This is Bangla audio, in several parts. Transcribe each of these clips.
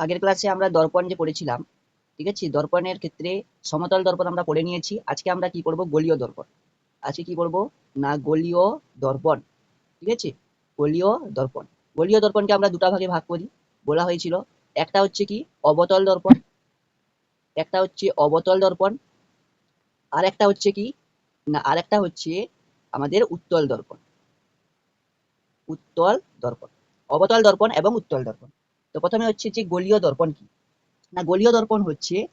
আগের ক্লাসে আমরা দর্পণ যে পড়েছিলাম ঠিক আছে? দর্পণের ক্ষেত্রে সমতল দর্পণ আমরা পড়ে নিয়েছি। আজকে আমরা কি করব? গলীয় দর্পণ। আজকে কি করব? না, গলীয় দর্পণ। ঠিক আছে? গলীয় দর্পণ। গলীয় দর্পণকে আমরা দুটা ভাগে ভাগ করি। বলা হয়েছিল, একটা হচ্ছে কি? অবতল দর্পণ, একটা হচ্ছে অবতল দর্পণ, আর একটা হচ্ছে কি? না আরেকটা হচ্ছে আমাদের উত্তল দর্পণ। উত্তল দর্পণ। অবতল দর্পণ এবং উত্তল দর্পণ। তো প্রথমে হচ্ছে যে গোলীয় দর্পণ কি? না, গোলীয় দর্পণ হচ্ছে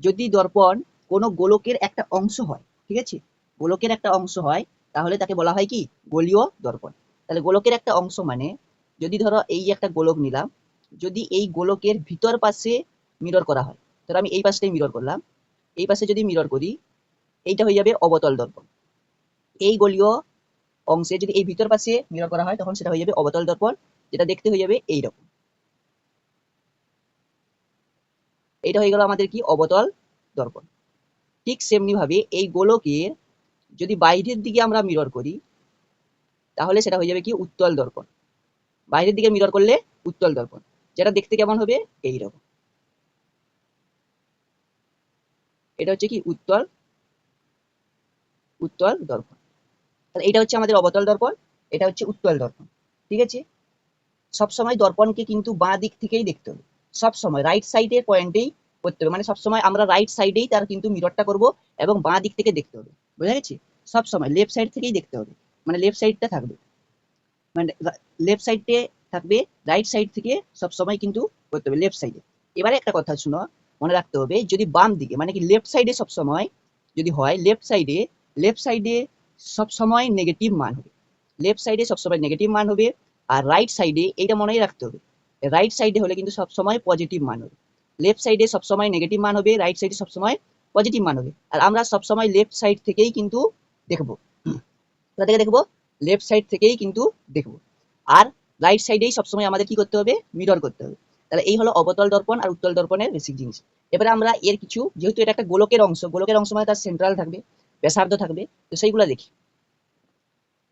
যদি দর্পণ কোনো গোলকের একটা অংশ হয়, ঠিক আছে? গোলকের একটা অংশ হয়, তাহলে তাকে বলা হয় কি? গোলীয় দর্পণ। তাহলে গোলকের একটা অংশ মানে যদি ধরো এই একটা গোলক নিলাম, যদি এই গোলকের ভিতর পাশে মিরর করা হয়, ধরো আমি এই পাশটাই মিরর করলাম, এই পাশে যদি মিরর করি, এইটা হয়ে যাবে অবতল দর্পণ। এই গোলীয় অংশে যদি এই ভিতর পাশে মিরর করা হয়, তখন সেটা হয়ে যাবে অবতল দর্পণ, যেটা দেখতে হয়ে যাবে এইরকম। এটা হয়ে গেল আমাদের কি? অবতল দর্পণ। ঠিক সেমনি ভাবে এই গোলকের যদি বাইরের দিকে আমরা মিরর করি, তাহলে সেটা হয়ে যাবে কি? উত্তল দর্পণ। বাইরের দিকে মিরর করলে উত্তল দর্পণ। যেটা দেখতে কেমন হবে? এই রকম এটা হচ্ছে কি? উত্তল উত্তল দর্পণ। এটা হচ্ছে আমাদের অবতল দর্পণ, এটা হচ্ছে উত্তল দর্পণ। ঠিক আছে? সবসময় দর্পণকে কিন্তু বাঁ দিক থেকেই দেখতে হবে। সবসময় রাইট সাইডের পয়েন্টেই করতে হবে। মানে সবসময় আমরা রাইট সাইডেই তার কিন্তু মিররটা করব এবং বাঁ দিক থেকে দেখতে হবে। বুঝা গেছে? সবসময় লেফট সাইড থেকেই দেখতে হবে। মানে লেফট সাইডটা থাকবে। মানে লেফট সাইডে থাকবে রাইট সাইড থেকে সবসময় কিন্তু করতে হবে লেফট সাইডে এবারে একটা কথা শুনো, মনে রাখতে হবে, যদি বাম দিকে মানে কি লেফট সাইডে সবসময় যদি হয় লেফট সাইডে লেফট সাইডে সবসময় নেগেটিভ মান হবে। লেফট সাইডে সবসময় নেগেটিভ মান হবে, আর রাইট সাইডে এইটা মনেই রাখতে হবে। রাইট সাইডে হলে কিন্তু সবসময় পজিটিভ মান হবে। লেফট সাইডে সবসময় নেগেটিভ মান হবে রাইট সাইডে সবসময় পজিটিভ মান হবে। আর আমরা সবসময় লেফট সাইড থেকেই কিন্তু দেখব। থেকে দেখব? লেফট সাইড থেকেই কিন্তু দেখব। আর রাইট সাইডেই সবসময় আমাদের কি করতে হবে? মিরর করতে হবে। তাহলে এই হলো অবতল দর্পণ আর উত্তল দর্পণের বেসিক জিনিস। এবারে আমরা এর কিছু, যেহেতু এটা একটা গোলকের অংশ গোলকের অংশ মানে তার সেন্ট্রাল থাকবে, ব্যাসার্ধ থাকবে, তো সেইগুলো দেখি।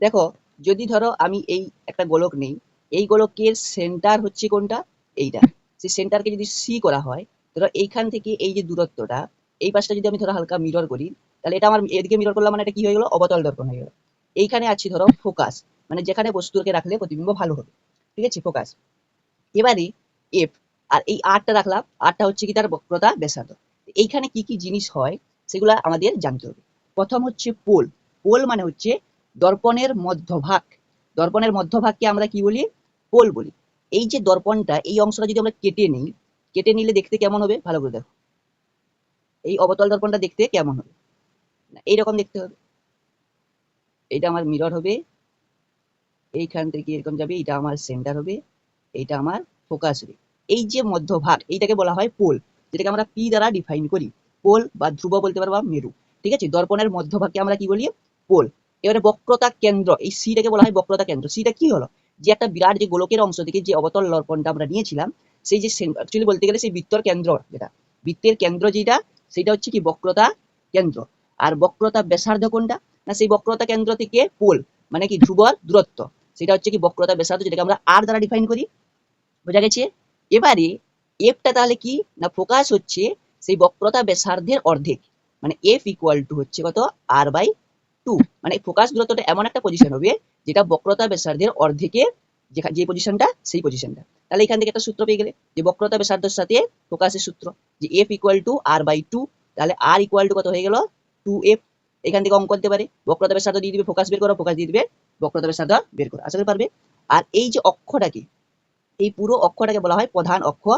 দেখো, যদি ধরো আমি এই একটা গোলক নেই এই গোলকের সেন্টার হচ্ছে কোনটা? এইটা। সেই সেন্টারকে যদি সি করা হয়, ধরো এইখান থেকে এই যে দূরত্বটা, এই পাশটা যদি আমি ধরো হালকা মিরর করি, তাহলে এটা আমার এদিকে মিরর করলাম মানে এটা কি হয়ে গেলো? অবতল দর্পণ হয়ে গেলো। এইখানে আছে ধরো ফোকাস মানে যেখানে বস্তুকে রাখলে প্রতিবিম্ব ভালো হবে। ঠিক আছে? ফোকাস এবারে এফ আর এই আরটা রাখলাম আরটা হচ্ছে কি তার বক্রতা? ব্যাসার্ধ। এইখানে কি কি জিনিস হয়, সেগুলো আমাদের জানতে হবে। প্রথম হচ্ছে পোল। পোল মানে হচ্ছে দর্পণের মধ্যভাগ। দর্পণের মধ্যভাগকে আমরা কি বলি? পোল বলি। এই যে দর্পণটা, এই অংশটা যদি আমরা কেটে নিই, কেটে নিলে দেখতে কেমন হবে? ভালো করে দেখো। এই অবতল দর্পণটা দেখতে কেমন হবে? এইরকম দেখতে হবে। এইটা আমার মিরর হবে। এইখান থেকে এরকম যাবে এটা আমার সেন্টার হবে, এইটা আমার ফোকাস হবে। এই যে মধ্যভাগ, এইটাকে বলা হয় পোল, যেটাকে আমরা পি দ্বারা ডিফাইন করি। পোল বা ধ্রুব বলতে পারব মেরু। ঠিক আছে? দর্পণের মধ্যভাগকে আমরা কি বলি? পোল। এবারে বক্রতা কেন্দ্র, এই সিটাকে বলা হয় বক্রতা কেন্দ্র। সিটা কি হলো? যে একটা বিরাট যে গোলকের অংশ থেকে যে অবতল দর্পণটা আমরা নিয়েছিলাম, সেই যে অ্যাকচুয়ালি বলতে গেলে সেই বৃত্তর কেন্দ্র যেটা। বৃত্তের কেন্দ্র যেটা, সেটা হচ্ছে কি বক্রতা কেন্দ্র। আর বক্রতা ব্যাসার্ধ কোনটা? না, সেই বক্রতা কেন্দ্র থেকে পোল মানে কি ধ্রুবর দূরত্ব। সেটা হচ্ছে কি বক্রতা ব্যাসার্ধ, যেটাকে আমরা আর দ্বারা ডিফাইন করি। বোঝা গেছে? এবারে এফটা তাহলে কি? না, ফোকাস হচ্ছে সেই বক্রতা ব্যাসার্ধের অর্ধেক। মানে এফ ইকুয়াল টু হচ্ছে কত? আর বাই টু মানে ফোকাস দূরত্বটা এমন একটা পজিশন হবে, যেটা বক্রতা ব্যাসার্ধের অর্ধেকের যেখা- যে পজিশনটা সেই পজিশনটা তাহলে এখান থেকে একটা সূত্র পেয়ে গেলে, যে বক্রতা ব্যাসার্ধের সাথে ফোকাসের সূত্র, যে F equal to R by two তাহলে আর ইকুয়াল টু কত হয়ে গেল? টু এফ এখান থেকে অঙ্ক করতে পারে, বক্রতা ব্যাসার্ধ দিয়ে দিবে ফোকাস বের করো ফোকাস দিয়ে দিবে, বক্রতা ব্যাসার্ধ বের করো। আশা করি পারবে? আর এই যে অক্ষটাকে, এই পুরো অক্ষটাকে বলা হয় প্রধান অক্ষ,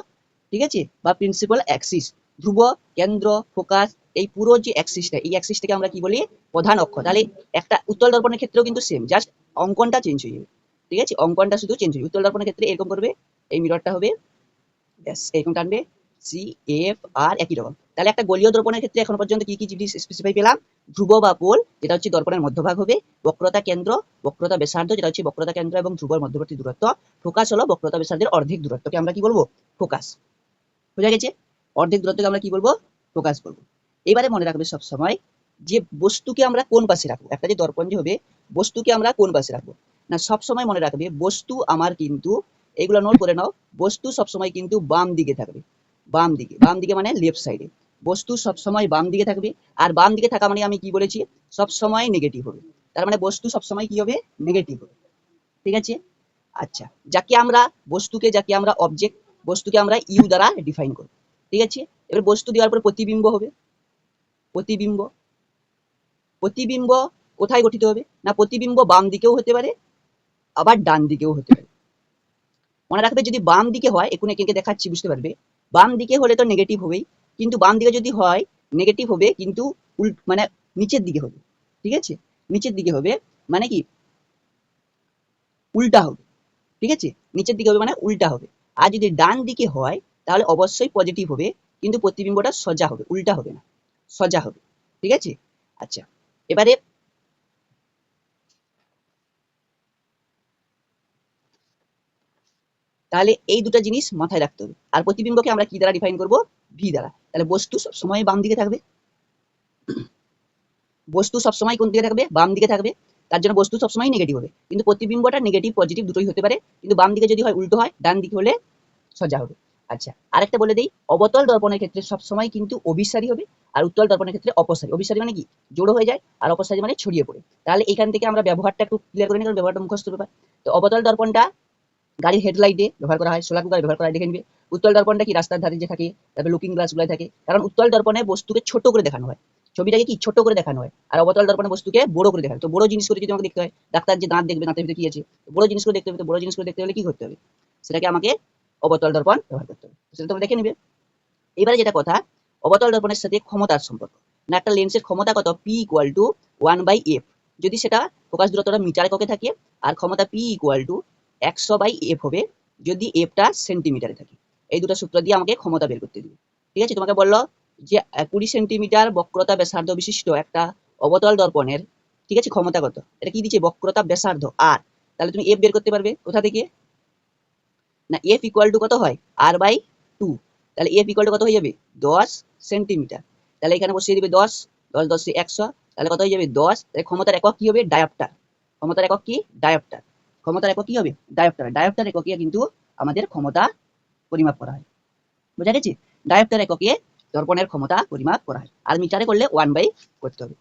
ঠিক আছে? বা প্রিন্সিপাল অ্যাক্সিস ধ্রুব, কেন্দ্র, ফোকাস, এই পুরো যে অ্যাক্সিসটা এই অ্যাক্সিসটাকে আমরা কি বলি? প্রধান অক্ষ তাহলে একটা উত্তল দর্পণের ক্ষেত্রেও কিন্তু সেম জাস্ট অঙ্কনটা চেঞ্জ হয়ে যাবে। ঠিক আছে? অঙ্কনটা শুধু চেঞ্জ হয়ে উত্তল দর্পণের ক্ষেত্রে এরকম করবে, এই মিররটা হবে, ব্যাস, এরকম টানবে সি এফ আর একই রকম। তাহলে একটা গলীয় দর্পণের ক্ষেত্রে এখন পর্যন্ত কি কি জিনিস স্পেসিফাই পেলাম? ধ্রুব বা পোল, যেটা হচ্ছে দর্পণের মধ্যভাগ হবে, বক্রতা কেন্দ্র, বক্রতা ব্যাসার্ধ, যেটা হচ্ছে বক্রতা কেন্দ্র এবং ধ্রুবর মধ্যবর্তী দূরত্ব। ফোকাস হলো বক্রতা ব্যাসার্ধের অর্ধেক দূরত্বকে আমরা কি বলব? ফোকাস। বোঝা গেছে? অর্ধেক দূরত্বকে আমরা কি বলব? ফোকাস বলব। এবারে মনে রাখবে সব সময় যে বস্তুকে আমরা কোন পাশে রাখব? একটা যে দর্পণ যে হবে, বস্তুকে আমরা কোন পাশে রাখব? না, সব সময় মনে রাখবে, বস্তু আমার কিন্তু এইগুলো নোট করে নাও, বস্তু সবসময় কিন্তু বাম দিকে থাকবে। বাম দিকে। বাম দিকে মানে লেফট সাইডে বস্তু সবসময় বাম দিকে থাকবে, আর বাম দিকে থাকা মানে আমি কি বলেছি? সবসময় নেগেটিভ হবে। তার মানে বস্তু সবসময় কি হবে? নেগেটিভ হবে। ঠিক আছে? আচ্ছা যাকে আমরা, বস্তুকে যাকে আমরা অবজেক্ট বস্তুকে আমরা ইউ দ্বারা ডিফাইন করব। ঠিক আছে? এবার বস্তু দেওয়ার পরে প্রতিবিম্ব হবে। প্রতিবিম্ব। প্রতিবিম্ব কোথায় গঠিত হবে? না, প্রতিবিম্ব বাম দিকেও হতে পারে, আবার ডান দিকেও হতে পারে। মনে রাখবে, যদি বাম দিকে হয়, এখানে একে দেখাচ্ছি, বুঝতে পারবে? বাম দিকে হলে তো নেগেটিভ হবেই, কিন্তু বাম দিকে যদি হয় নেগেটিভ হবে, কিন্তু মানে নিচের দিকে হবে। ঠিক আছে? নিচের দিকে হবে মানে কি? উল্টা হবে। ঠিক আছে? নিচের দিকে হবে মানে উল্টা হবে। আর যদি ডান দিকে হয় তাহলে অবশ্যই পজিটিভ হবে, কিন্তু প্রতিবিম্বটা সোজা হবে, উল্টা হবে না, সোজা হবে, ঠিক আছে? আচ্ছা এবারে তাহলে এই দুটো জিনিস মাথায় রাখতে হবে। আর প্রতিবিম্বকে আমরা কি দ্বারা ডিফাইন করব? ভি দ্বারা। তাহলে বস্তু সবসময় বাম দিকে থাকবে। বস্তু সবসময় কোন দিকে থাকবে? বাম দিকে থাকবে। তার জন্য বস্তু সবসময় নেগেটিভ হবে। কিন্তু প্রতিবিম্বটা নেগেটিভ পজিটিভ দুটোই হতে পারে। কিন্তু বাম দিকে যদি হয়, উল্টো হয়, ডান দিকে হলে সজা হবে। আচ্ছা আরেকটা বলে দেই, অবতল দর্পণের ক্ষেত্রে সবসময় কিন্তু অভিসারী হবে, আর উত্তল দর্পণের ক্ষেত্রে অপসারী। অভিসারী মানে কি? জোড়ো হয়ে যায়, আর অপসারী মানে ছড়িয়ে পড়ে। তাহলে এখান থেকে আমরা ব্যবহারটা একটু ক্লিয়ার করে নিই কারণ ব্যবহারটা মুখস্থ ব্যাপার। তো অবতল দর্পণটা গাড়ির হেডলাইটে ব্যবহার করা হয়, সোলার কুকারে ব্যবহার করা হয়, দেখে নিবে। উত্তল দর্পণটা কি রাস্তার ধারে যে থাকে, তারপরে লুকিং গ্লাস গুলাই থাকে। কারণ উত্তল দর্পণে বস্তুকে ছোট করে দেখানো হয়। ছবিটাকে কি? ছোট করে দেখানো হয়। আর অবতল দর্পণে বস্তুকে বড় করে দেখানো। তো বড় জিনিস করে যদি আমাকে দেখতে হয়, ডাক্তার যে দাঁত দেখবে, দাঁতের ভিতরে কি আছে? বড় জিনিস করে দেখতে হবে, তো বড় জিনিস করে দেখতে হলে কি করতে হবে? সেটাকে আমাকে অবতল দর্পণ ব্যবহার করতে হবে। সেটা তোমরা দেখে নিবে। এবারে যেটা কথা, অবতল দর্পণের সাথে ক্ষমতার সম্পর্ক। না একটা লেন্সের ক্ষমতা কত? P equal to one by F যদি সেটা ফোকাস দূরত্বটা মিটার এককে থাকে, আর ক্ষমতা পি ইকুয়াল টু একশো বাই এফ হবে, যদি এফটা সেন্টিমিটারে থাকে। এই দুটো সূত্র দিয়ে আমাকে ক্ষমতা বের করতে দিবে। ঠিক আছে? তোমাকে বলল যে কুড়ি সেন্টিমিটার বক্রতা ব্যাসার্ধ বিশিষ্ট একটা অবতল দর্পণের, ঠিক আছে, ক্ষমতা কত? এটা কি দিচ্ছে? বক্রতা ব্যাসার্ধ আর তাহলে তুমি এফ বের করতে পারবে কোথা থেকে? না এফ ইকুয়াল টু কত হয়? আর বাই টু তাহলে এফ ইকুয়াল টু কত হয়ে যাবে? দশ সেন্টিমিটার তাহলে এখানে বসিয়ে দিবে দশ দশ দশ একশো। তাহলে কত হয়ে যাবে? দশ। তাহলে ক্ষমতার একক কি হবে? ডায়াপ্টার ক্ষমতার একক কি? ডায়াপ্টার ক্ষমতার একক কি হবে? ডায়াপ্টার ডায়াপ্টার এককে কিন্তু আমাদের ক্ষমতা পরিমাপ করা হয়। বোঝা গেছে? ডায়াপ্টার এককে দর্পণের ক্ষমতা পরিমাপ করা হয়। আর মিটারে করলে ওয়ান বাই করতে হবে।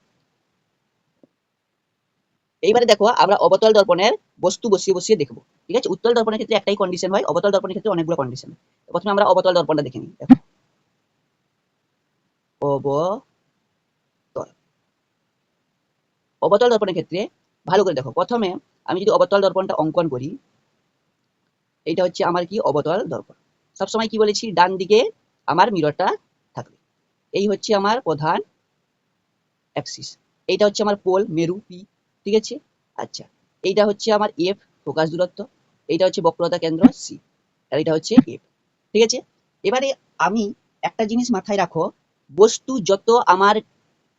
এইবারে দেখো, আমরা অবতল দর্পণের বস্তু বসিয়ে বসিয়ে দেখব, ঠিক আছে? উত্তল দর্পণের ক্ষেত্রে একটাই কন্ডিশন হয়, অবতল দর্পণের ক্ষেত্রে অনেকগুলো কন্ডিশন প্রথমে আমরা অবতল দর্পণটা দেখে নিই, দেখো। অবতল। অবতল দর্পণের ক্ষেত্রে ভালো করে দেখো, প্রথমে আমি যদি অবতল দর্পণটা অঙ্কন করি, এইটা হচ্ছে আমার কি? অবতল দর্পণ। সবসময় কি বলেছি? ডান দিকে আমার মিররটা থাকবে। এই হচ্ছে আমার প্রধান অ্যাক্সিস এইটা হচ্ছে আমার পোল মেরু, পি। ঠিক আছে? আচ্ছা এইটা হচ্ছে আমার এফ ফোকাস দূরত্ব। এইটা হচ্ছে বক্রতা কেন্দ্র সি আর এটা হচ্ছে এফ ঠিক আছে? এবারে আমি একটা জিনিস মাথায় রাখো, বস্তু যত আমার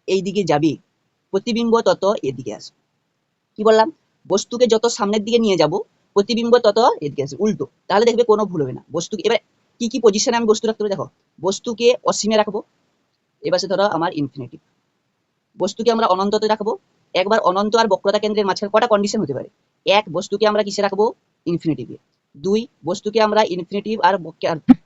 এই দিকে যাবে, প্রতিবিম্ব তত এদিকে আসবে। কি বললাম? বস্তুকে যত সামনের দিকে নিয়ে যাব, প্রতিবিম্ব তত এদিকে আসবে। উল্টো, তাহলে দেখবে কোনো ভুল হবে না। বস্তুকে, এবার কি কি পজিশনে আমি বস্তু রাখতে হবে দেখো? বস্তুকে অসীমে রাখব এবার সে ধরো আমার ইনফিনিটি বস্তুকে আমরা অনন্ততে রাখব একবার অনন্ত আর বক্রতা কেন্দ্রের মাঝখানে কটা কন্ডিশন হতে পারে? এক, বস্তুকে আমরা কিসে রাখব? ইনফিনিটিভে দুই, বস্তুকে আমরা ইনফিনিটিভ আর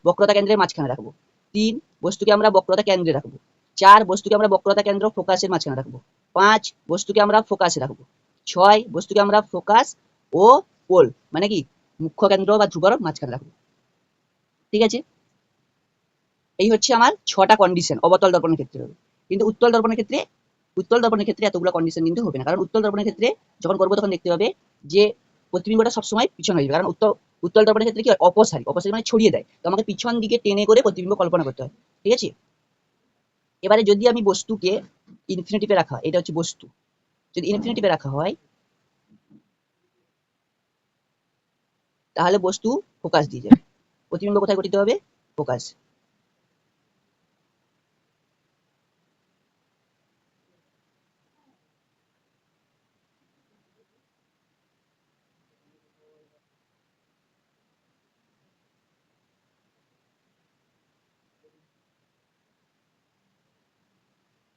বক্রতা কেন্দ্রের মাঝখানে রাখব। তিন, বস্তুকে আমরা বক্রতা কেন্দ্রে রাখব। চার, বস্তুকে আমরা বক্রতা কেন্দ্র ফোকাসের মাঝখানে রাখব। পাঁচ, বস্তুকে আমরা ফোকাসে রাখব। ছয়, বস্তুকে আমরা ফোকাস ও পোল মানে কি? মুখ্য কেন্দ্র বা ধ্রুবর মাঝখানে রাখব। ঠিক আছে? এই হচ্ছে আমার ছটা কন্ডিশন অবতল দর্পণের ক্ষেত্রে কিন্তু উত্তল দর্পণের ক্ষেত্রে উত্তল দর্পণের ক্ষেত্রে এতগুলো কন্ডিশন কিন্তু হবে না। কারণ উত্তল দর্পণের ক্ষেত্রে যখন করব তখন দেখতে হবে যে প্রতিবিম্বটা সবসময় পিছন হয়ে যাবে কারণ উত্তর উত্তল দর্পণের ক্ষেত্রে কি হয়? অপসারী। অপসারী মানে ছড়িয়ে দেয়। তো আমাকে পিছন দিকে টেনে করে প্রতিবিম্ব কল্পনা করতে হয়। ঠিক আছে? এবারে যদি আমি বস্তুকে ইনফিনিটিভে রাখা হয়, এটা হচ্ছে বস্তু। যদি ইনফিনিটিভে রাখা হয় তাহলে বস্তু ফোকাস দিয়ে যাবে। প্রতিবিম্ব কোথায় গঠিত হবে? ফোকাস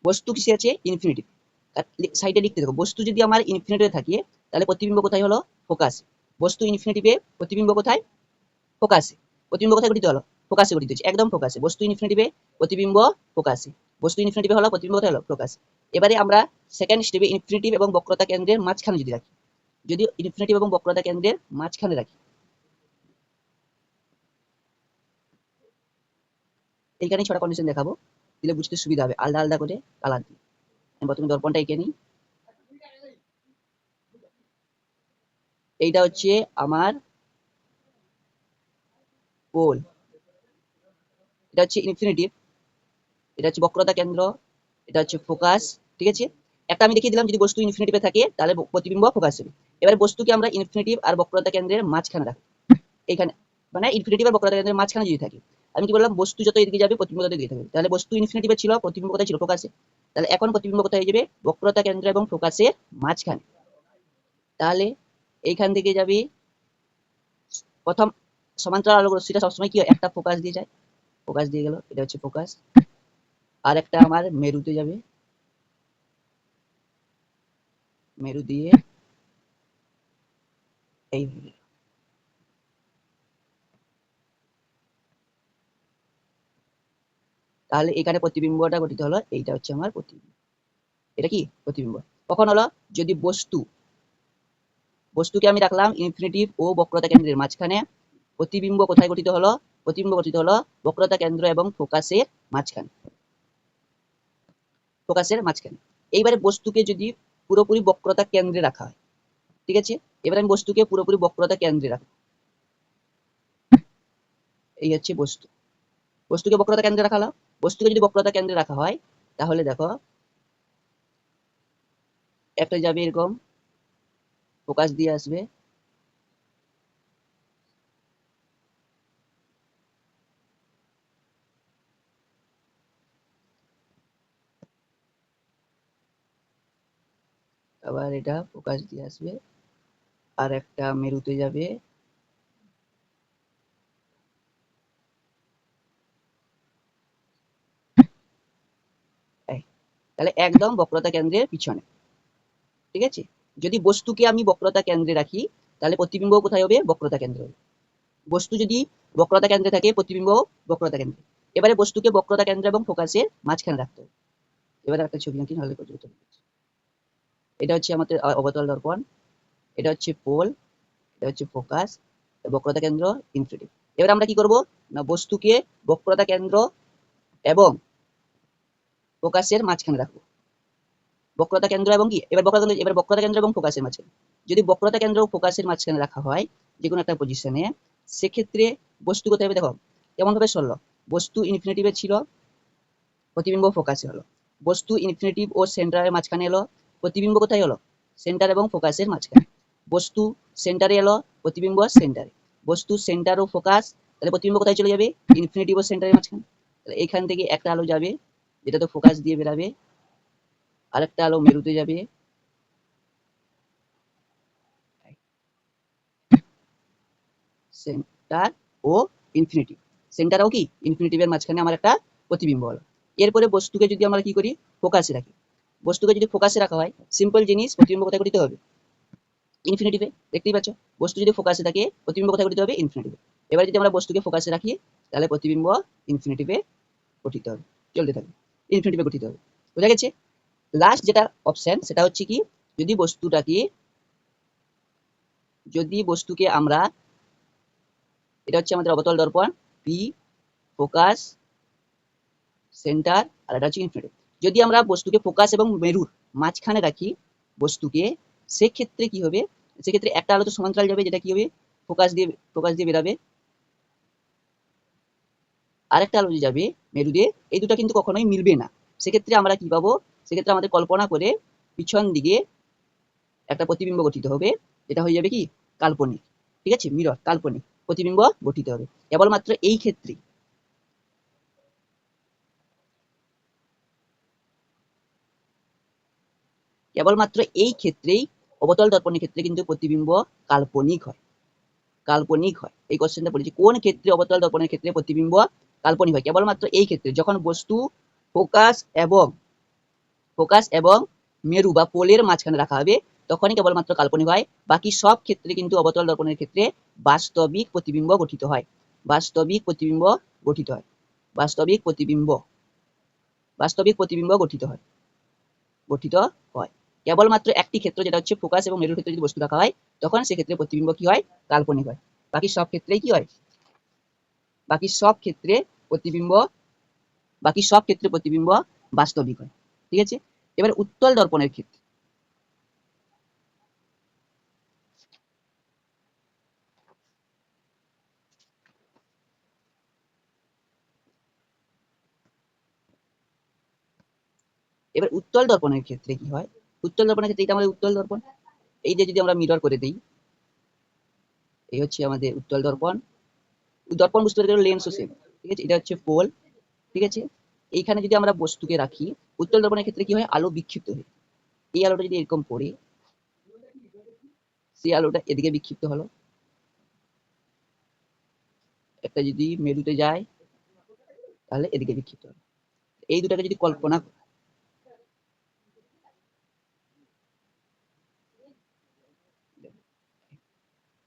বস্তু কিসে আছে? ইনফিনিটিভ সাইডে লিখতে দেখো, বস্তু যদি আমার ইনফিনিটিভে থাকে, তাহলে প্রতিবিম্ব কোথায় হলো? ফোকাস বস্তু ইনফিনিটিভে প্রতিবিম্ব কোথায়? ফোকাসে প্রতিবিম্ব কোথায় গঠিত হলো? ফোকাসে গঠিত হচ্ছে একদম ফোকাসে বস্তু ইনফিনিটিভে প্রতিবিম্ব ফোকাসে বস্তু ইনফিনিটিভে হলো, প্রতিবিম্ব কোথায় হলো? ফোকাসে এবারে আমরা সেকেন্ড স্টেপে ইনফিনিটিভ এবং বক্রতা কেন্দ্রের মাঝখানে যদি রাখি, যদি ইনফিনিটিভ এবং বক্রতা কেন্দ্রের মাঝখানে রাখি এইখানে ছটা কন্ডিশন দেখাবো। দিলে বুঝতে সুবিধা হবে। আলাদা আলাদা করে কালার আমি প্রথমে দর্পণটা এঁকে নিই। এইটা হচ্ছে আমার পোল এটা হচ্ছে ইনফিনিটিভ এটা হচ্ছে বক্রতা কেন্দ্র। এটা হচ্ছে ফোকাস ঠিক আছে? একটা আমি দেখিয়ে দিলাম, যদি বস্তু ইনফিনিটিভে থাকে, তাহলে প্রতিবিম্ব ফোকাস হবে। এবারে বস্তুকে আমরা ইনফিনিটিভ আর বক্রতা কেন্দ্রের মাঝখানে রাখি এখানে মানে ইনফিনিটিভ আর বক্রতা কেন্দ্রের মাঝখানে যদি থাকে। আমি কি বললাম, বস্তু যত এদিকে যাবে, প্রতিবিম্ব তত এদিকে তাহলে বস্তু ইনফিনিটিভে ছিল, প্রতিবিম্ব কোথায় ছিল? ফোকাসে তাহলে এখন প্রতিবিম্ব কোথায় হয়ে যাবে? বক্রতা কেন্দ্র এবং ফোকাসের মাঝখানে। তাহলে এইখান থেকে যাবে, প্রথম সমান্তরাল আলোক রশ্মিটা সবসময় কি একটা ফোকাস দিয়ে যায়। ফোকাস দিয়ে গেল, এটা হচ্ছে ফোকাস আর একটা আমার মেরুতে যাবে। মেরু দিয়ে এই হয়ে গেল। তাহলে এখানে প্রতিবিম্বটা গঠিত হলো, এইটা হচ্ছে আমার প্রতিবিম্ব। এটা কি? প্রতিবিম্ব। কখন হলো? যদি বস্তু, বস্তুকে আমি রাখলাম ইনফিনিটিভ ও বক্রতা কেন্দ্রের মাঝখানে, প্রতিবিম্ব কোথায় গঠিত হলো? প্রতিবিম্ব গঠিত হলো বক্রতা কেন্দ্র এবং ফোকাসের মাঝখানে। ফোকাসের মাঝখানে। এইবারে বস্তুকে যদি পুরোপুরি বক্রতা কেন্দ্রে রাখা হয়, ঠিক আছে? এবার আমি বস্তুকে পুরোপুরি বক্রতা কেন্দ্রে রাখব। এই হচ্ছে বস্তু। বস্তুকে বক্রতা কেন্দ্রে রাখা হলো? বস্তুকে যদি বক্রতা কেন্দ্রে রাখা হয়, তাহলে দেখো একটা যাবে এরকম, ফোকাস দিয়ে আসবে। আবার এটা ফোকাস দিয়ে আসবে। আর একটা মেরুতে যাবে এই, তাহলে একদম বক্রতা কেন্দ্রের পিছনে। ঠিক আছে? যদি বস্তুকে আমি বক্রতা কেন্দ্রে রাখি, তাহলে প্রতিবিম্ব কোথায় হবে? বক্রতা কেন্দ্রে বস্তু যদি বক্রতা কেন্দ্রে থাকে, প্রতিবিম্ব বক্রতা কেন্দ্রে। এবারে বস্তুকে বক্রতা কেন্দ্র এবং ফোকাসের মাঝখানে রাখতে হবে। এবারে একটা ছবি আঁকি, নাহলে এটা হচ্ছে আমাদের অবতল দর্পণ। এটা হচ্ছে পোল, এটা হচ্ছে ফোকাস বক্রতা কেন্দ্র ইনফিনিটিভ এবার আমরা কি করব? না, বস্তুকে বক্রতা কেন্দ্র এবং ফোকাসের মাঝখানে রাখব বক্রতা কেন্দ্র এবং কি? এবার বক্রতা এবার বক্রতা কেন্দ্র এবং ফোকাসের মাঝখানে যদি বক্রতা কেন্দ্র ফোকাসের মাঝখানে রাখা হয়, যে কোনো একটা পজিশনে সেক্ষেত্রে বস্তু কোথায় দেখো? কেমন ভাবে সরল? বস্তু ইনফিনিটিভে ছিল, প্রতিবিম্ব ফোকাসে হলো। বস্তু ইনফিনিটিভ ও সেন্টারের মাঝখানে এলো, প্রতিবিম্ব কোথায় হলো? সেন্টার এবং ফোকাসের মাঝখানে। বস্তু সেন্টারে এলো, প্রতিবিম্ব সেন্টারে বস্তু সেন্টার ও ফোকাস, তাহলে প্রতিবিম্ব কোথায় চলে যাবে? ইনফিনিটিভ ও সেন্টারের মাঝখানে। তাহলে এখান থেকে একটা আলো যাবে যেটা তো ফোকাস দিয়ে বেরাবে। আরেকটা আলো মেরুতে যাবে। সেন্টার ও ইনফিনিটিভ সেন্টার ও কি? ইনফিনিটিভের মাঝখানে আমার একটা প্রতিবিম্ব হলো এরপরে বস্তুকে যদি আমরা কি করি? ফোকাসে রাখি। বস্তুকে যদি ফোকাসে রাখা হয় সিম্পল জিনিস প্রতিবিম্ব কোথায় গঠিত হবে? ইনফিনিটিভে দেখতেই পাচ্ছ? বস্তু যদি ফোকাসে থাকে, প্রতিবিম্ব কোথায় গঠিত হবে? ইনফিনিটিভে এবার যদি আমরা বস্তুকে ফোকাসে রাখি, তাহলে প্রতিবিম্ব ইনফিনিটিভে গঠিত হবে। চলতে থাকবে। ইনফিনিটিভে গঠিত হবে। বোঝা গেছে? লাস্ট যেটা অপশন সেটা হচ্ছে কি, যদি বস্তুটাকে, যদি বস্তুকে আমরা, এটা হচ্ছে আমাদের অবতল দর্পণ পি ফোকাস সেন্টার আর এটা হচ্ছে ইনফিনিটিভ যদি আমরা বস্তুকে ফোকাস এবং মেরুর মাঝখানে রাখি বস্তুকে, সেক্ষেত্রে কি হবে? সেক্ষেত্রে একটা আলো তো সমান্তরাল যাবে, যেটা কি হবে? ফোকাস দিয়ে ফোকাস দিয়ে বেরাবে। আরেকটা আলো যাবে, মেরু দিয়ে। এই দুটো কিন্তু কখনোই মিলবে না। সেক্ষেত্রে আমরা কি পাবো? সেক্ষেত্রে আমাদের কল্পনা করে পিছন দিকে একটা প্রতিবিম্ব গঠিত হবে। যেটা হয়ে যাবে কি? কাল্পনিক। ঠিক আছে? মিরর, কাল্পনিক। প্রতিবিম্ব গঠিত হবে। কেবলমাত্র এই ক্ষেত্রে। কেবলমাত্র এই ক্ষেত্রেই, অবতল দর্পণের ক্ষেত্রে কিন্তু প্রতিবিম্ব কাল্পনিক হয়। কাল্পনিক হয়। এই কোশ্চেনটা বলেছি। কোন ক্ষেত্রে অবতল দর্পণের ক্ষেত্রে প্রতিবিম্ব কাল্পনিক হয়। কেবলমাত্র এই ক্ষেত্রে যখন বস্তু ফোকাস এবং ফোকাস এবং মেরু বা পোলের মাঝখানে রাখা হবে, তখনই কেবলমাত্র কাল্পনিক হয়। বাকি সব ক্ষেত্রে কিন্তু অবতল দর্পণের ক্ষেত্রে বাস্তবিক প্রতিবিম্ব গঠিত হয়। বাস্তবিক প্রতিবিম্ব গঠিত হয়। বাস্তবিক প্রতিবিম্ব। বাস্তবিক প্রতিবিম্ব গঠিত হয়। গঠিত হয়। কেবলমাত্র একটি ক্ষেত্র যেটা হচ্ছে ফোকাস এবং মেরুর ক্ষেত্রে যদি বস্তু রাখা হয়, তখন সেক্ষেত্রে প্রতিবিম্ব কি হয়? কাল্পনিক হয়। বাকি সব ক্ষেত্রেই কি হয়? বাকি সব ক্ষেত্রে প্রতিবিম্ব, বাকি সব ক্ষেত্রে প্রতিবিম্ব বাস্তবিক হয়। ঠিক আছে? এবার উত্তল দর্পণের ক্ষেত্রে। এবার উত্তল দর্পণের ক্ষেত্রে কি হয়? উত্তল দর্পণের ক্ষেত্রে এটা আমাদের উত্তল দর্পণ। এই যে যদি আমরা মিরর করে দিই, এই হচ্ছে আমাদের উত্তল দর্পণ। দর্পণ বুঝতে পারি লেন্সও সেম ঠিক আছে? এটা হচ্ছে পোল ঠিক আছে? এইখানে যদি আমরা বস্তুকে রাখি উত্তল দর্পণের ক্ষেত্রে কি হয়? আলো বিক্ষিপ্ত হয়। এই আলোটা যদি এরকম পড়ে, সেই আলোটা এদিকে বিক্ষিপ্ত হলো। একটা যদি মেরুতে যায়, তাহলে এদিকে বিক্ষিপ্ত হলো। এই দুটাকে যদি কল্পনা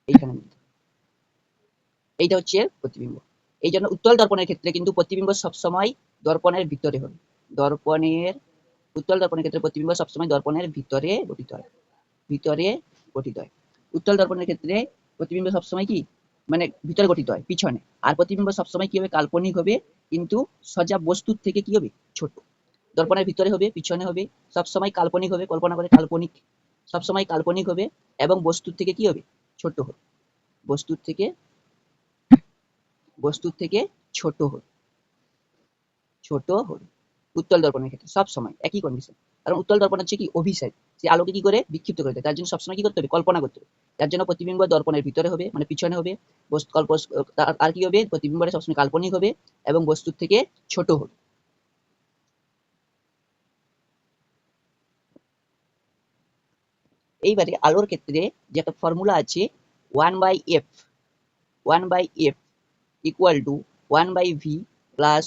এইখানে। এইটা হচ্ছে প্রতিবিম্ব। এই জন্য উত্তল দর্পণের ক্ষেত্রে কিন্তু প্রতিবিম্ব সবসময় দর্পণের ভিতরে হবে দর্পণের, উত্তল দর্পণের ক্ষেত্রে প্রতিবিম্ব সবসময় দর্পণের ভিতরে গঠিত হয়। ভিতরে গঠিত হয়। উত্তল দর্পণের ক্ষেত্রে প্রতিবিম্ব সবসময় কি? মানে ভিতরে গঠিত হয়, পিছনে। আর প্রতিবিম্ব সবসময় কি হবে? কাল্পনিক হবে, কিন্তু সজা বস্তুর থেকে কি হবে? ছোট। দর্পণের ভিতরে হবে, পিছনে হবে, সবসময় কাল্পনিক হবে, কল্পনা করে কাল্পনিক। সবসময় কাল্পনিক হবে এবং বস্তুর থেকে কি হবে? ছোট হবে। বস্তুর থেকে বস্তুর থেকে ছোট হবে ছোট হবে উত্তল দর্পণের ক্ষেত্রে সব সময় একই কন্ডিশন কারণ উত্তল দর্পণ হচ্ছে কি? অভিসার। সে আলোকে কি করে? বিক্ষিপ্ত করে তার জন্য সবসময় কি করতে হবে? কল্পনা করতে হবে। তার জন্য প্রতিবিম্ব দর্পণের ভিতরে হবে মানে পিছনে হবে। আর কি হবে? প্রতিবিম্বটা সবসময় কাল্পনিক হবে এবং বস্তুর থেকে ছোট হবে এইবারে আলোর ক্ষেত্রে যে একটা ফর্মুলা আছে one by F one by F equal to one by V plus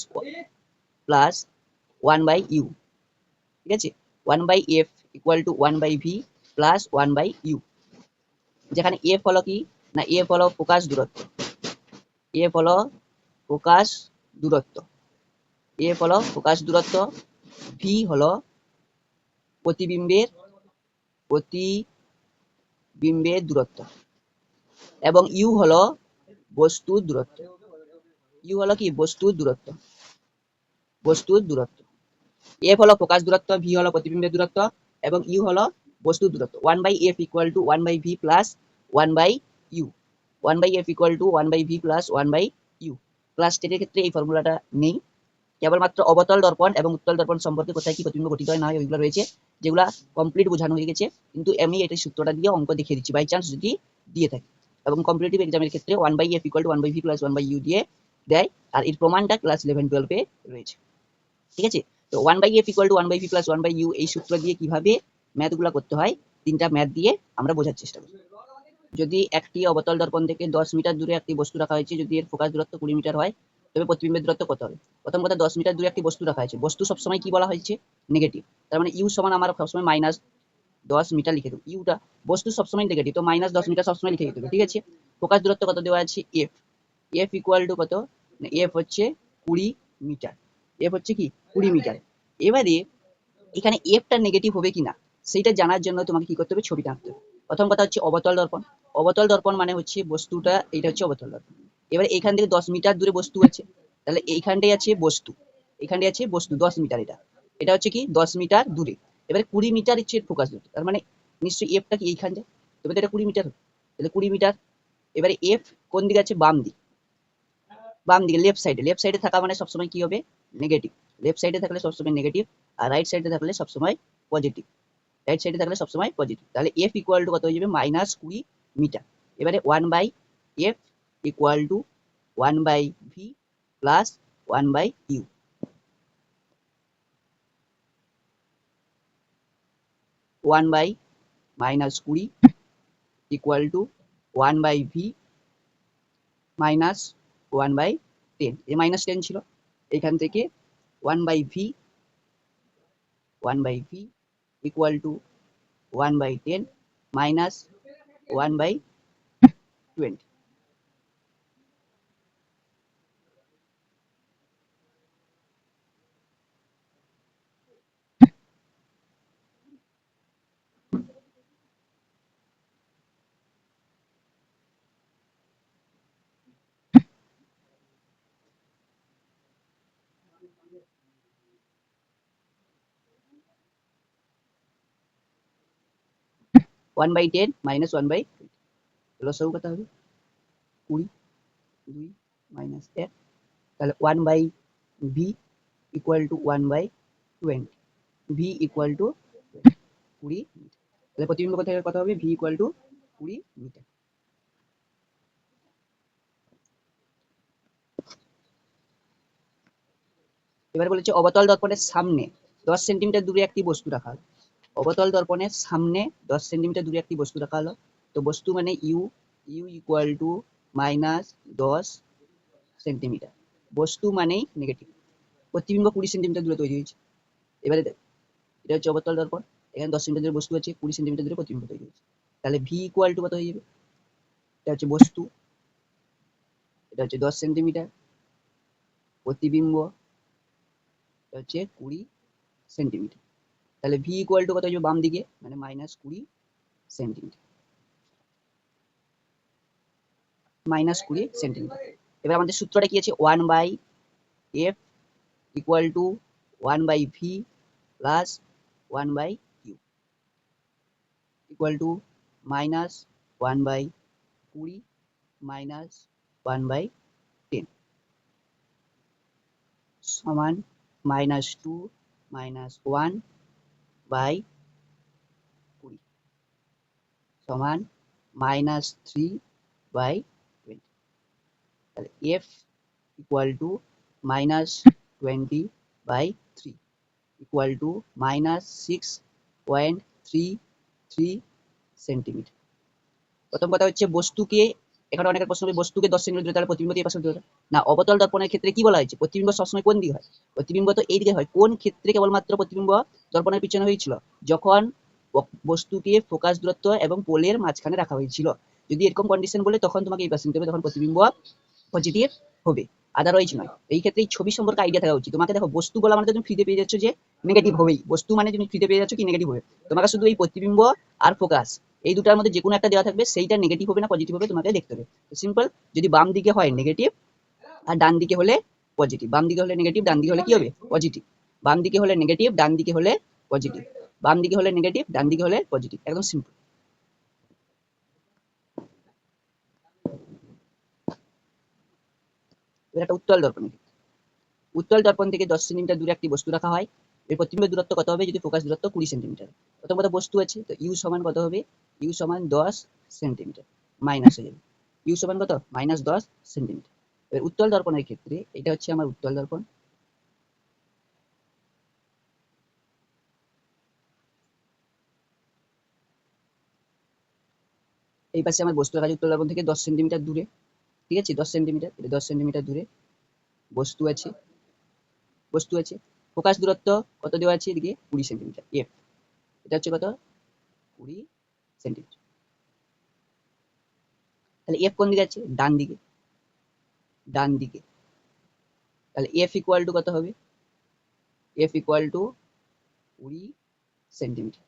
plus one by U ঠিক আছে? One by F equal to one by V plus one by U যেখানে এফ হলো কি? না এফ হলো ফোকাস দূরত্ব। এফ হলো ফোকাস দূরত্ব। এফ হলো ফোকাস দূরত্ব। ভি হলো প্রতিবিম্বের প্রতিবিম্বের দূরত্ব। এবং ইউ হলো বস্তুর দূরত্ব। ইউ হলো কি? বস্তুর দূরত্ব বস্তুর দূরত্ব এফ হলো ফোকাস দূরত্ব ভি হলো প্রতিবিম্বের দূরত্ব এবং ইউ হলো বস্তুর দূরত্ব one by F equal to one by V plus one by U one by F equal to one by V plus one by U class টেনের ক্ষেত্রে এই ফর্মুলাটা নেই। কেবলমাত্র অবতল দর্পণ এবং উত্তল দর্পণ সম্পর্কে কোথায় কি প্রতিবিম্ব গঠিত হয় না হয় ওইগুলো রয়েছে যেগুলা কমপ্লিট বোঝানো হয়ে গেছে। কিন্তু আমি এটা সূত্রটা দিয়ে অঙ্ক দেখিয়ে দিচ্ছি। বাই চান্স যদি দিয়ে থাকে। এবং কম্পিটিটিভ এক্সামের ক্ষেত্রে one by F equal to one by V plus one by U দিয়ে দেয়, আর এর প্রমাণটা ক্লাস ইলেভেন টুয়েলভে রয়েছে। ঠিক আছে? তো one by F equal to one by V plus one by U এই সূত্র দিয়ে কীভাবে ম্যাথগুলো করতে হয়, তিনটা ম্যাথ দিয়ে আমরা বোঝার চেষ্টা করি। যদি একটি অবতল দর্পণ থেকে দশ মিটার দূরে একটি বস্তু রাখা হয়েছে, যদি এর ফোকাস দূরত্ব কুড়ি মিটার হয়, তবে প্রতিবিম্বের দূরত্ব কত হবে? প্রথম কথা, দশ মিটার দূরে একটি বস্তু রাখা হয়েছে। বস্তু সবসময় কি বলা হয়েছে? নেগেটিভ তার মানে ইউ সমান আমার সবসময় মাইনাস দশ মিটার লিখে দেবো। ইউটা বস্তু সবসময় নেগেটিভ তো মাইনাস দশ মিটার সবসময় লিখে দিতে ঠিক আছে? ফোকাস দূরত্ব কত দেওয়া আছে? এফ এফ ইকুয়াল টু কত? এফ হচ্ছে কুড়ি মিটার। এফ হচ্ছে কি? কুড়ি মিটার। এবারে এখানে এফটা নেগেটিভ হবে কিনা, সেইটা জানার জন্য তোমাকে কি করতে হবে? ছবিটা আঁকতে হবে। প্রথম কথা হচ্ছে অবতল দর্পণ। অবতল দর্পণ মানে হচ্ছে বস্তুটা এটা হচ্ছে অবতল দর্পণ। এবার এখান থেকে দশ মিটার দূরে বস্তু আছে, তাহলে এইখানটাই আছে বস্তু। এখানটাই আছে বস্তু, দশ মিটার এটা। এটা হচ্ছে কি? দশ মিটার দূরে। এবারে কুড়ি মিটার হচ্ছে ফোকাস দূরত্ব তার মানে নিশ্চয়ই এফটা কি এইখান যায় তবে তো এটা কুড়ি মিটার তাহলে কুড়ি মিটার। এবারে এফ কোন দিকে আছে? বাম দিক। বাম দিকে লেফট সাইডে লেফট সাইডে থাকা মানে সবসময় কি হবে নেগেটিভ লেফট সাইডে থাকলে সবসময় নেগেটিভ আর রাইট সাইডে থাকলে সবসময় পজিটিভ রাইট সাইডে থাকলে সবসময় পজিটিভ তাহলে এফ ইকুয়াল টু কত হয়ে যাবে মাইনাস কুড়ি মিটার এবারে one by F equal to one by V plus one by U one by minus কুড়ি equal to one by V minus one by ten এই মাইনাস টেন ছিল। এখান থেকে one by V one by V equal to one by ten minus one by twenty one by ten minus one by লসাগু কত হবে কুড়ি দুই মাইনাস এক তাহলে one by V equal to one by twenty V equal to কুড়ি মিটার তাহলে প্রতিবিম্ব কথা কত হবে ভি ইকুয়াল টু কুড়ি মিটার এবার বলেছে অবতল দর্পণের সামনে দশ সেন্টিমিটার দূরে একটি বস্তু রাখা অবতল দর্পণের সামনে দশ সেন্টিমিটার দূরে একটি বস্তু রাখা হলো তো বস্তু মানে U U equal to minus দশ সেন্টিমিটার। বস্তু মানেই নেগেটিভ প্রতিবিম্ব কুড়ি সেন্টিমিটার দূরে তৈরি হয়েছে। এবারে এটা হচ্ছে অবতল দর্পণ। এখানে দশ সেন্টিমিটার দূরে বস্তু আছে, কুড়ি সেন্টিমিটার দূরে প্রতিবিম্ব তৈরি হয়েছে। তাহলে ভি ইকুয়াল টু কত হয়ে যাবে? এটা হচ্ছে বস্তু। এটা হচ্ছে দশ সেন্টিমিটার। প্রতিবিম্ব, এটা হচ্ছে কুড়ি সেন্টিমিটার। তাহলে ভি ইকুয়াল টু কত হয়ে বাম দিকে মানে মাইনাস কুড়ি সেন্টিমিটার মাইনাস কুড়ি সেন্টিমিটার এবার আমাদের সূত্রটা কি আছে? One by F equal to one by V plus one by Q equal to minus one by কুড়ি মাইনাস ওয়ান বাই টেন সমান minus two minus one by কুড়ি। সমান minus three by twenty F equal to minus twenty by three equal to minus six point three three centimetre প্রথম কথা হচ্ছে বস্তুকে এখানে অনেকের প্রশ্ন হবে বস্তুকে দশ সেন্টিমিটার দূরে তাহলে প্রতিবিম্ব এই পাশে দূরে না, অবতল দর্পণের ক্ষেত্রে কি বলা হয়েছে? প্রতিবিম্ব সবসময় কোন দিকে হয়? প্রতিবিম্ব তো এই দিকে হয়। কোন ক্ষেত্রে কেবলমাত্র প্রতিবিম্ব দর্পণের পিছনে হয়েছিল? যখন ব- বস্তুকে ফোকাস দূরত্ব এবং পোলের মাঝখানে রাখা হয়েছিল। যদি এরকম কন্ডিশন বলে, তখন তোমাকে এই পাশে নিতে হবে, তখন প্রতিবিম্ব পজিটিভ হবে। আদারওয়াইজ নয়। এই ক্ষেত্রে এই ছবি সম্পর্কে আইডিয়া থাকা উচিত। তোমাকে দেখো, বস্তু বলা মানে তুমি ফ্রিতে পেয়ে যাচ্ছ যে নেগেটিভ হবেই। বস্তু মানে তুমি ফ্রিতে পেয়ে যাচ্ছ কি নেগেটিভ হবে? তোমাকে শুধু এই প্রতিবিম্ব আর ফোকাস এই দুটার মধ্যে যে কোনো একটা দেওয়া থাকবে, সেইটা নেগেটিভ হবে না পজিটিভ হবে, তোমাকে দেখতে হবে। সিম্পল যদি বাম দিকে হয় নেগেটিভ আর ডান দিকে হলে পজিটিভ বাম দিকে হলে নেগেটিভ ডান দিকে হলে কি হবে? পজিটিভ বাম দিকে হলে নেগেটিভ ডান দিকে হলে পজিটিভ বাম দিকে হলে নেগেটিভ ডান দিকে হলে পজিটিভ একদম সিম্পল এটা একটা উত্তল দর্পণ উত্তল দর্পণ থেকে দশ সেন্টিমিটার দূরে একটি বস্তু রাখা হয়। এর প্রতিবিম্ব দূরত্ব কত হবে যদি ফোকাস দূরত্ব কুড়ি সেন্টিমিটার? প্রথম কথা বস্তু আছে, তো ইউ সমান কত হবে? ইউ সমান দশ সেন্টিমিটার মাইনাস হয়ে যাবে। ইউ সমান কত? মাইনাস দশ সেন্টিমিটার। এবার উত্তল দর্পণের ক্ষেত্রে, এটা হচ্ছে আমার উত্তল দর্পণ। এই পাশে আমার বস্তু আছে উত্তল দর্পণ থেকে দশ সেন্টিমিটার দূরে। ঠিক আছে? দশ সেন্টিমিটার, এটা দশ সেন্টিমিটার দূরে বস্তু আছে। বস্তু আছে। ফোকাস দূরত্ব কত দেওয়া আছে এদিকে? কুড়ি সেন্টিমিটার। এফ এটা হচ্ছে কত? কুড়ি সেন্টিমিটার। তাহলে এফ কোন দিকে আছে ডান দিকে। ডান দিকে। তাহলে এফ ইকুয়াল টু কত হবে? এফ ইকুয়াল টু কুড়ি সেন্টিমিটার।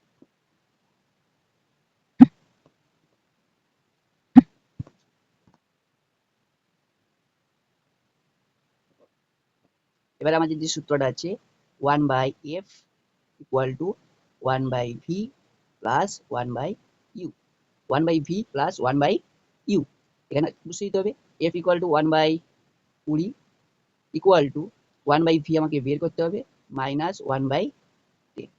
এবার আমাদের যে সূত্রটা আছে one by F equal to one by V plus one by U one by V plus one by U এখানে বুঝতে দিতে হবে F equal to one by কুড়ি equal to one by V আমাকে বের করতে হবে minus one by ten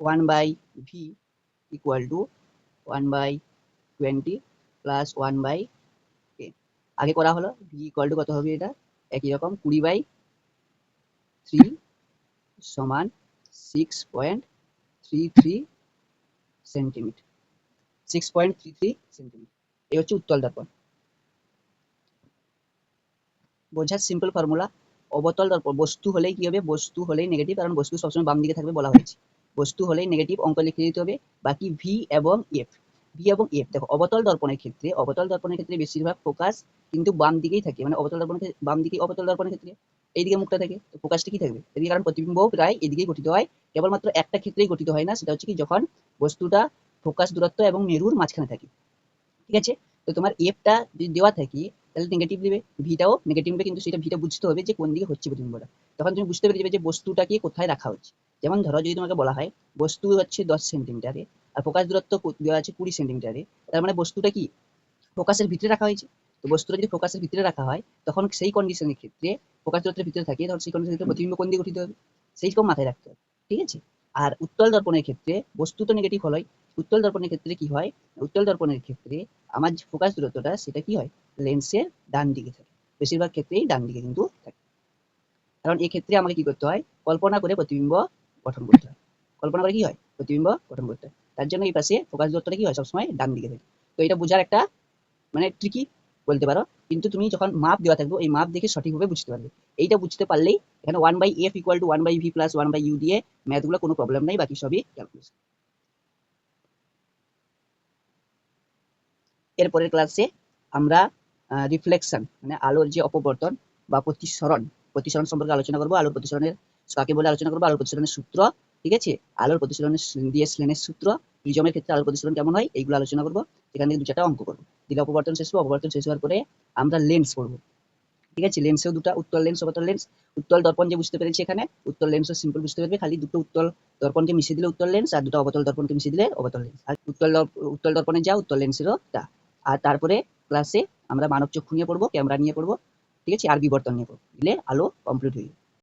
one by V equal to one by twenty plus one by ten আগে করা হলো ভি ইকুয়াল টু কত হবে এটা? একই রকম, কুড়ি বাই থ্রি সমান six point three three centimetre six point three three centimetre এই হচ্ছে উত্তল দর্পণ। বোঝার সিম্পল ফর্মুলা অবতল দর্পণ, বস্তু হলেই কি হবে? বস্তু হলেই নেগেটিভ কারণ বস্তু সবসময় বাম দিকে থাকবে বলা হয়েছে। বস্তু হলে নেগেটিভ অঙ্ক লিখে দিতে হবে। বাকি ভি এবং এফ ভি এবং এফ দেখো অবতল দর্পণের ক্ষেত্রে, অবতল দর্পণের ক্ষেত্রে বেশিরভাগ ফোকাস কিন্তু বাম দিকেই থাকে। মানে অবতল দর্পণের বাম দিকে অবতল দর্পণের ক্ষেত্রে। এইদিকে মুখটা থাকে তো ফোকাসটা কি থাকবে? এদিকে কারণ প্রতিবিম্ব প্রায় এদিকেই গঠিত হয়। কেবলমাত্র একটা ক্ষেত্রেই গঠিত হয় না, সেটা হচ্ছে কি যখন বস্তুটা ফোকাস দূরত্ব এবং মেরুর মাঝখানে থাকে। ঠিক আছে? তো তোমার এফটা যদি দেওয়া থাকে, তাহলে নেগেটিভ নেবে। ভিটাও নেগেটিভ নেবে, কিন্তু সেটা ভিটা বুঝতে হবে যে কোন দিকে হচ্ছে প্রতিবিম্বটা। তখন তুমি বুঝতে পেরে যাবে যে বস্তুটাকে কোথায় রাখা হচ্ছে। যেমন ধরো, যদি তোমাকে বলা হয়, বস্তু হচ্ছে দশ সেন্টিমিটারে, আর ফোকাস দূরত্ব দেওয়া আছে কুড়ি সেন্টিমিটারে, তার মানে বস্তুটা কি? ফোকাসের ভিতরে রাখা হয়েছে। তো বস্তুটা যদি ফোকাসের ভিতরে রাখা হয়, তখন সেই কন্ডিশনের ক্ষেত্রে ফোকাস দূরত্বের ভিতরে থাকে, তখন সেই কন্ডিশনের ক্ষেত্রে প্রতিবিম্ব কোন দিকে গঠিত হবে? সেই রকম মাথায় রাখতে হবে, ঠিক আছে? আর উত্তল দর্পণের ক্ষেত্রে, বস্তু তো নেগেটিভ হলোই, উত্তল দর্পণের ক্ষেত্রে কি হয়? উত্তল দর্পণের ক্ষেত্রে আমার যে ফোকাস দূরত্বটা, সেটা কি হয়? লেন্সের ডান দিকে থাকে, বেশিরভাগ ক্ষেত্রেই ডান দিকে কিন্তু থাকে। কারণ এই ক্ষেত্রে আমাকে কি করতে হয়? কল্পনা করে প্রতিবিম্ব গঠন করতে হয়। কল্পনা করে কি হয়? প্রতিবিম্ব গঠন করতে হয়। তার জন্য এই পাশে ফোকাস দূরত্বটা কি হয়? সবসময় ডান দিকে থাকে। তো এটা বোঝার একটা মানে ট্রিকি বলতে পারো। কিন্তু তুমি যখন মাপ দেওয়া থাকবে এই মাপ দেখে সঠিকভাবে বুঝতে পারবে। এইটা বুঝতে পারলেই এখানে one by F equal to one by V plus one by U দিয়ে ম্যাথগুলো কোনো প্রবলেম নাই, বাকি সবই ক্যালকুলেশন এরপরের ক্লাসে আমরা রিফ্লেকশন মানে আলোর যে অপবর্তন বা প্রতিসরণ প্রতিসরণ সম্পর্কে আলোচনা করব। আলোর প্রতিসরণের কাকে বলে আলোচনা করব? আলোর প্রতিসরণের সূত্র, ঠিক আছে? আলোর প্রতিসরণের দিয়ে স্লেনের সূত্র প্রিজমের ক্ষেত্রে আলোর প্রতিসরণ কেমন হয়? এইগুলো আলোচনা করব। এখান থেকে দু চারটা অঙ্ক করব। দিলে অপবর্তন শেষ হবে অপবর্তন শেষ হওয়ার পরে আমরা লেন্স পড়ব ঠিক আছে? লেন্সেও দুটো, উত্তল লেন্স অবতল লেন্স উত্তল দর্পণ যে বুঝতে পেরেছি এখানে, উত্তল লেন্সও সিম্পল বুঝতে পারবে খালি দুটো উত্তল দর্পণকে মিশিয়ে দিলে উত্তল লেন্স আর দুটো অবতল দর্পণকে মিশিয়ে দিলে অবতল লেন্স আর উত্তল উত্তল দর্পণে যা উত্তল লেন্সেরও তা আর তারপরে ক্লাসে আমরা মানব চক্ষু নিয়ে পড়ব ক্যামেরা নিয়ে পড়ব। ঠিক আছে? আর বিবর্তন নিয়ে পড়ব। দিলে আলো কমপ্লিট হয়ে যাবে।